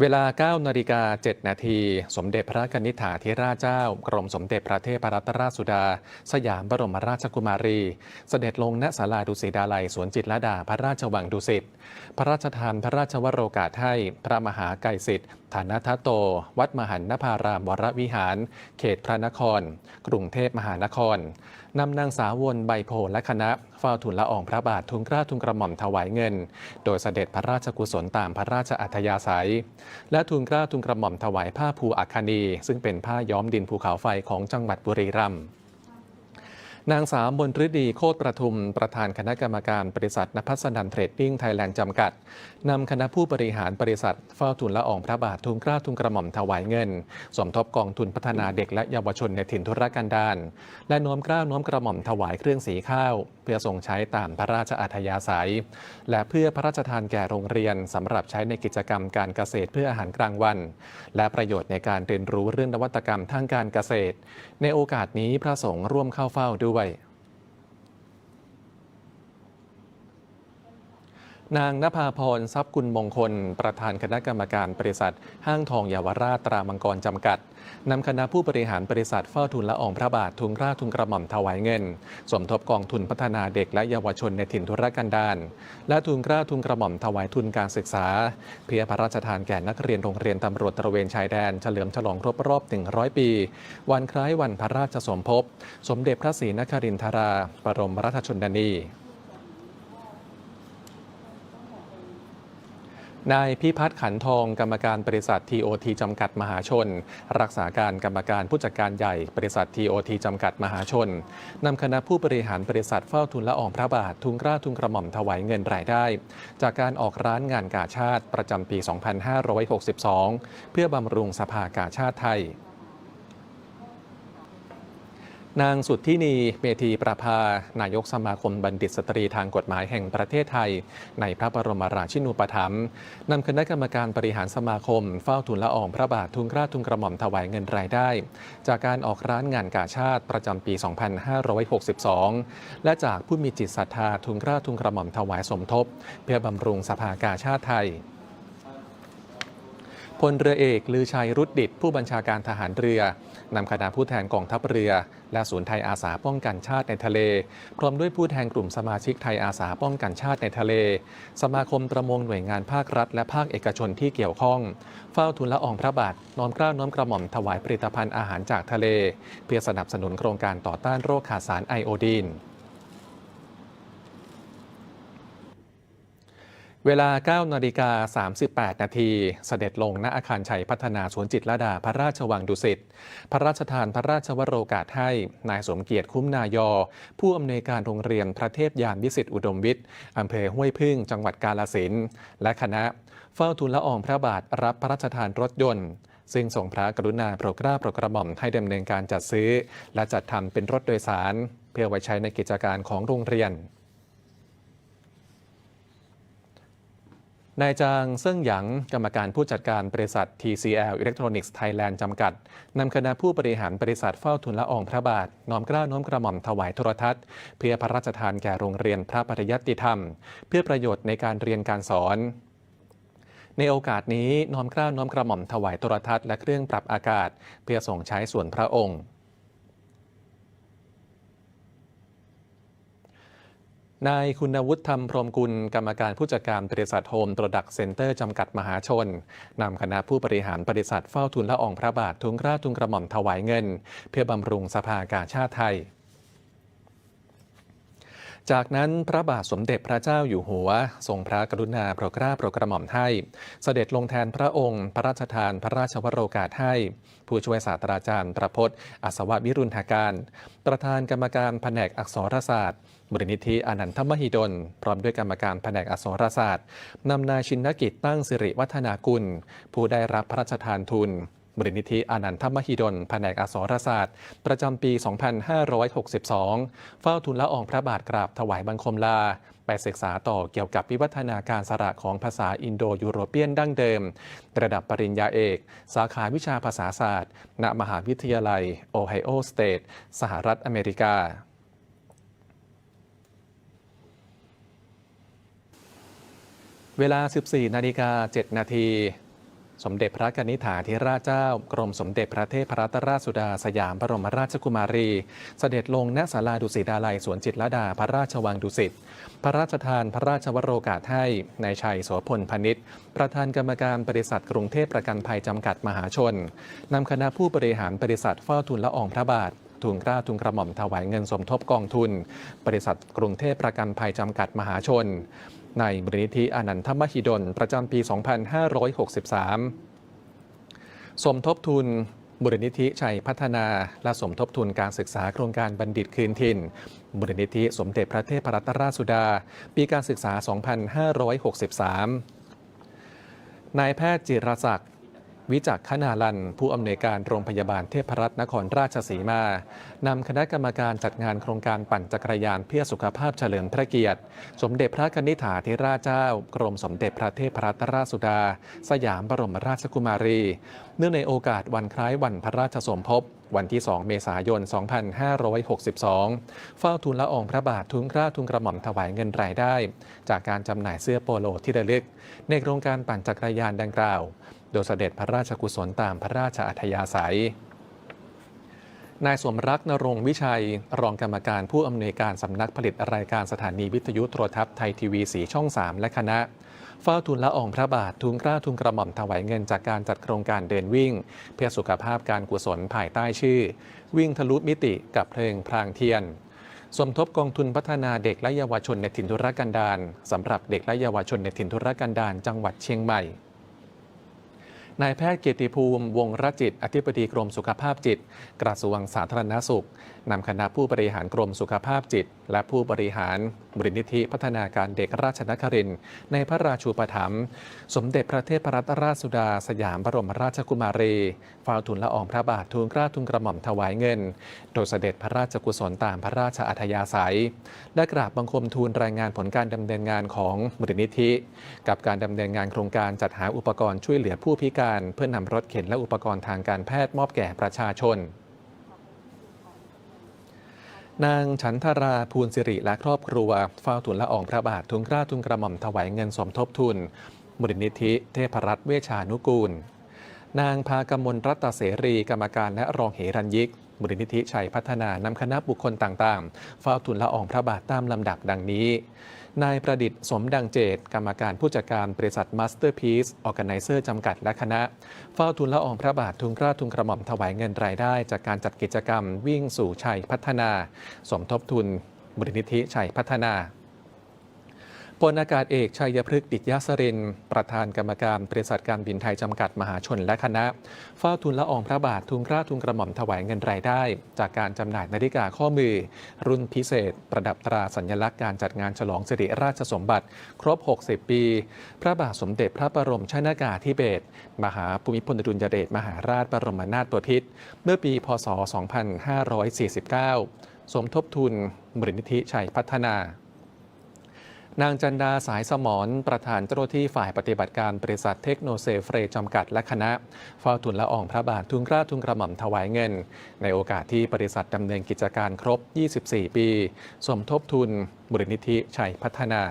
เวลา 9 นาฬิกา 7 นาที สมเด็จพระกนิษฐาธิราชเจ้า กรมสมเด็จพระเทพรัตนราชสุดา สยามบรมราชกุมารี เสด็จลงณศาลาดุสิตดาลัย สวนจิตรลดา พระราชวังดุสิต พระราชทานพระราชวโรกาสให้ พระมหาไกรสิทธิ์ ฐานะทัตโต วัดมหันนภารามวรวิหาร เขตพระนคร กรุงเทพมหานครนำนางสาววนใบโพและคณะเฝ้าทูลละอองพระบาททุนกล้าทุนกระหม่อมถวายเงิน โดยเสด็จพระราชกุศลตามพระราชอัธยาศัย และทูลเกล้าทุนกระหม่อมถวายผ้าภูอัคคณีซึ่งเป็นผ้าย้อมดินภูเขาไฟของจังหวัดบุรีรัมย์ นางสาวมนฤดีโคตรประทุม ประธานคณะกรรมการบริษัทนภัสนันเทรดดิ้งไทยแลนด์จำกัด นำคณะผู้บริหารบริษัทเฝ้าทุนละอองพระบาททุนกล้าทุนกระหม่อมถวายเงิน สมทบกองทุนพัฒนาเด็กและเยาวชนในถิ่นทุรกันดารและน้อมกล้าน้อมกระหม่อมถวายเครื่องสีข้าว เพื่อทรงใช้ตามพระราชอัธยาศัย และเพื่อพระราชทานแก่โรงเรียนสำหรับใช้ในกิจกรรมการเกษตรเพื่ออาหารกลางวัน และประโยชน์ในการเรียนรู้เรื่องนวัตกรรมทางการเกษตร ในโอกาสนี้พระสงฆ์ร่วมเข้าเฝ้าด้วยนางนภาพรทรัพย์กุลมงคล ประธานคณะกรรมการบริษัท ห้างทองเยาวราชตรามังกรจำกัด นำคณะผู้บริหารบริษัทเฝ้าทุนละอองพระบาททุนกล้าทุนกระหม่อมถวายเงิน สมทบกองทุนพัฒนาเด็กและเยาวชนในถิ่นทุรกันดารและทุนกล้าทุนกระหม่อมถวายทุนการศึกษา เพื่อพระราชทานแก่นักเรียนโรงเรียนตำรวจตระเวนชายแดนเฉลิมฉลองครบรอบ 100 ปี วันคล้ายวันพระราชสมภพ สมเด็จพระศรีนครินทรา บรมราชชนนี นายพิพัฒน์ขันทองกรรมการบริษัททีโอทีจำกัดมหาชน รักษาการกรรมการผู้จัดการใหญ่บริษัททีโอทีจำกัดมหาชนนำคณะผู้บริหารบริษัทเฝ้าทุนละอองพระบาททุนกล้าทุนกระหม่อมถวายเงินรายได้ จากการออกร้านงานกาชาติประจำปี 2562 เพื่อบำรุงสภากาชาติไทย นางสุดที่นีเมธีประภา นายกสมาคมบัณฑิตสตรีทางกฎหมายแห่งประเทศไทย ในพระบรมราชินูปถัมภ์นำคณะกรรมการบริหารสมาคม เฝ้าทุนละอองพระบาททุนกล้าทุนกระหม่อมถวายเงินรายได้ จากการออกร้านงานกาชาติประจำปี 2562 และจากผู้มีจิตศรัทธาทุนกล้าทุนกระหม่อมถวายสมทบ เพื่อบำรุงสภากาชาติไทย พลเรือเอกลือชัยรุดดิตผู้บัญชาการทหารเรือนำคณะผู้แทนกองทัพเรือ และศูนย์ไทยอาสาป้องกันชาติในทะเล พร้อมด้วยผู้แทนกลุ่มสมาชิกไทยอาสาป้องกันชาติในทะเล สมาคมประมงหน่วยงานภาครัฐ และภาคเอกชนที่เกี่ยวข้อง เฝ้าทุนละอองพระบาทน้อมเกล้าน้อมกระหม่อมถวายผลิตภัณฑ์อาหารจากทะเล เพื่อสนับสนุนโครงการต่อต้านโรคขาดสารไอโอดีน เวลา 9 นาฬิกา 38 นาที เสด็จลงณอาคารชัยพัฒนาสวนจิตรดา พระราชวังดุสิต พระราชทานพระราชวโรกาสให้ นายสมเกียรติคุ้มนายอ ผู้อำนวยการโรงเรียนพระเทพยานวิสิตอุดมวิทย์อำเภอห้วยพึ่ง จังหวัดกาฬสินและคณะ เฝ้าทูลละอองพระบาทรับพระราชทานรถยนต์ซึ่งทรงพระกรุณาโปรดเกล้าโปรดกระหม่อมให้ดำเนินการจัดซื้อ และจัดทำเป็นรถโดยสาร เพื่อไว้ใช้ในกิจการของโรงเรียน นายจางเซิ่งหยางกรรมการผู้จัดการบริษัท TCL Electronics Thailand จำกัด นำคณะผู้บริหารบริษัทเฝ้าทุนละอองพระบาท น้อมเกล้าน้อมกระหม่อมถวายโทรทัศน์ เพื่อพระราชทานแก่โรงเรียนพระปริยัติธรรม เพื่อประโยชน์ในการเรียนการสอนในโอกาสนี้น้อมเกล้าน้อมกระหม่อมถวายโทรทัศน์และเครื่องปรับอากาศ เพื่อส่งใช้ส่วนพระองค์ นายคุณวุฒิธรรมพรมกุล กรรมการผู้จัดการบริษัทโฮมโปรดักต์เซ็นเตอร์จำกัดมหาชน นำคณะผู้บริหารบริษัทเฝ้าทุนละอองพระบาททุนกล้าทุนกระหม่อมถวายเงิน เพื่อบำรุงสภากาชาติไทย จากนั้นพระบาทสมเด็จพระเจ้าอยู่หัว ทรงพระกรุณาโปรดเกล้าโปรดกระหม่อมให้ เสด็จลงแทนพระองค์ พระราชทานพระราชวโรกาสให้ผู้ช่วยศาสตราจารย์ประพจน์อัศววิรุณหาการ ประธานกรรมการแผนกอักษรศาสตร์ มูลนิธิอนันทมหิดล พร้อมด้วยกรรมการแผนกอักษรศาสตร์นำนายชินกิจตั้งสิริวัฒนากุล ผู้ได้รับพระราชทานทุนมูลนิธิอนันทมหิดล แผนกอักษรศาสตร์ ประจำปี 2562 เฝ้าทุนละอองพระบาทกราบถวายบังคมลา ไปศึกษาต่อเกี่ยวกับวิวัฒนาการสระของภาษาอินโดยูโรเปียนดั้งเดิม ระดับปริญญาเอก สาขาวิชาภาษาศาสตร์ ณ มหาวิทยาลัย โอไฮโอสเตท สหรัฐอเมริกา เวลา 14 นาฬิกา 7 นาที สมเด็จพระกนิษฐาธิราชเจ้า กรมสมเด็จพระเทพรัตนราชสุดาสยามบรมราชกุมารี เสด็จลงณศาลาดุสิตดาลัยสวนจิตรลดาพระราชวังดุสิต พระราชทานพระราชวโรกาสให้นายชัยโสพลพนิษฐ์ประธานกรรมการบริษัทกรุงเทพประกันภัยจำกัดมหาชน นำคณะผู้บริหารบริษัทเฝ้าทุนละอองพระบาททุนกล้าทุนกระหม่อมถวายเงินสมทบกองทุน บริษัทกรุงเทพประกันภัยจำกัดมหาชน ในบริณิธิอนันทมหิดล ประจำปี 2563 สมทบทุนบุรณิธิชัยพัฒนา และสมทบทุนการศึกษาโครงการบัณฑิตคืนถิ่นบุรณิธิสมเด็จพระเทพรัตนราชสุดา ปีการศึกษา 2563 นายแพทย์จิรศักดิ์ วิจักขณาลัน ผู้อำนวยการโรงพยาบาลเทพรัตน์นครราชสีมานำคณะกรรมการจัดงานโครงการปั่นจักรยานเพื่อสุขภาพเฉลิมพระเกียรติ สมเด็จพระกนิษฐาธิราชเจ้า กรมสมเด็จพระเทพรัตนราชสุดา สยามบรมราชกุมารี เนื่องในโอกาสวันคล้ายวันพระราชสมภพวันที่ 2 เมษายน 2562 เฝ้าทูลละอองพระบาททุนกล้าทุนกระหม่อมถวายเงินรายได้ จากการจำหน่ายเสื้อโปโลที่ระลึก ในโครงการปั่นจักรยานดังกล่าว โดยเสด็จพระราชกุศลตามพระราชอัธยาศัย นายสวมรักนรงวิชัย รองกรรมการผู้อำนวยการสำนักผลิตรายการสถานีวิทยุโทรทัศน์ไทยทีวีสีช่อง 3 และคณะเฝ้าทุนละอองพระบาททุนกล้าทุนกระหม่อมถวายเงินจากการจัดโครงการเดินวิ่ง เพื่อสุขภาพการกุศลภายใต้ชื่อ วิ่งทะลุมิติกับเพลงพรางเทียน สมทบกองทุนพัฒนาเด็กและเยาวชนในถิ่นธุรกันดารสำหรับเด็กและเยาวชนในถิ่นธุรกันดารจังหวัดเชียงใหม่ นายแพทย์เกียรติภูมิ วงรจิต อธิบดีกรมสุขภาพจิต กระทรวงสาธารณสุขนำคณะผู้บริหารกรมสุขภาพจิตและผู้บริหารบรินิธิพัฒนาการเด็กราชนครินทร์ในพระราชูปถัมภ์สมเด็จพระเทพรัตนราชสุดา สยามบรมราชกุมารีเฝ้าทุนละอองพระบาททูลเกล้าทุนกระหม่อมถวายเงิน โดยเสด็จพระราชกุศลตามพระราชอัธยาศัย และกราบบังคมทูลรายงานผลการดำเนินงานของมูลนิธิ กับการดำเนินงานโครงการจัดหาอุปกรณ์ช่วยเหลือผู้พิการ เพื่อนำรถเข็นและอุปกรณ์ทางการแพทย์มอบแก่ประชาชน นางฉันทราภูลสิริและครอบครัวเฝ้าทุนละอองพระบาททุนกล้าทุนกระหม่อมถวายเงินสมทบทุนมูลนิธิเทพรัตน์เวชานุกูล นางพากมลรัตเสรีกรรมการและรองเหรัญยิกมูลนิธิชัยพัฒนานำคณะบุคคลต่างๆ เฝ้าทุนละอองพระบาทตามลำดับดังนี้ นายประดิษฐ์สมดังเจต กรรมการผู้จัดการบริษัทมาสเตอร์พีซออแกไนเซอร์จำกัดและคณะ เฝ้าทุนละอองพระบาททุนกล้าทุนกระหม่อมถวายเงินรายได้ จากการจัดกิจกรรมวิ่งสู่ชัยพัฒนา สมทบทุนมูลนิธิชัยพัฒนา พลอากาศเอกชัยพฤกษ์ดิษยสริน ประธานกรรมการบริษัทการบินไทยจำกัดมหาชนและคณะเฝ้าทุนละอองพระบาททุนกล้าทุนกระหม่อมถวายเงินรายได้ จากการจำหน่ายนาฬิกาข้อมือ รุ่นพิเศษ ประดับตราสัญลักษณ์การจัดงานฉลองสิริราชสมบัติ ครบ 60 ปี พระบาทสมเด็จพระบรมชนากาธิเบศรมหาภูมิพลอดุลยเดชมหาราชบรมนาถบพิตรเมื่อปี พศ 2549 สมทบทุนมูลนิธิชัยพัฒนา นางจันดาสายสมรประธานเจ้าหน้าที่ฝ่ายปฏิบัติการบริษัทเทคโนเซเฟรจำกัดและคณะเฝ้าทุนละอองพระบาททุนกล้าทุนกระหม่อมถวายเงิน ในโอกาสที่บริษัทดำเนินกิจการครบ 24 ปี สมทบทุน มูลนิธิชัยพัฒนา